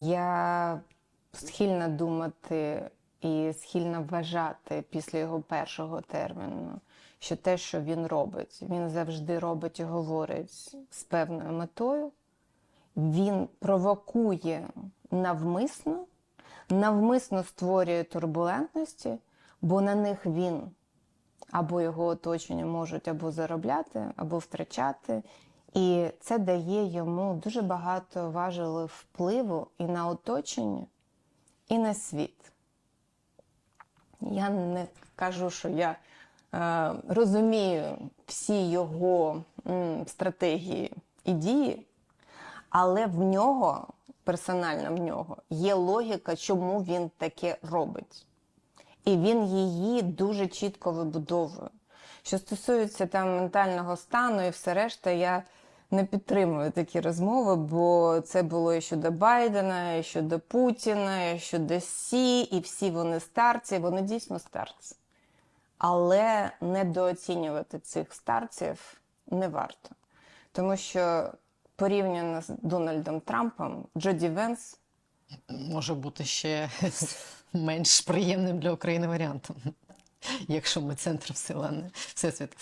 Я схильна думати і схильна вважати після його першого терміну, що те, що він робить, він завжди робить і говорить з певною метою. Він провокує навмисно, навмисно створює турбулентності, бо на них він або його оточення можуть або заробляти, або втрачати. І це дає йому дуже багато важелів впливу і на оточення, і на світ. Я не кажу, що я е, розумію всі його м, стратегії і дії, але в нього, персонально в нього, є логіка, чому він таке робить. І він її дуже чітко вибудовує. Що стосується там ментального стану і все решта, я не підтримую такі розмови, бо це було і щодо Байдена, і щодо Путіна, і щодо Сі, і всі вони старці, вони дійсно старці. Але недооцінювати цих старців не варто. Тому що порівняно з Дональдом Трампом, Джоді Венс може бути ще менш приємним для України варіантом, якщо ми центр всесвіту.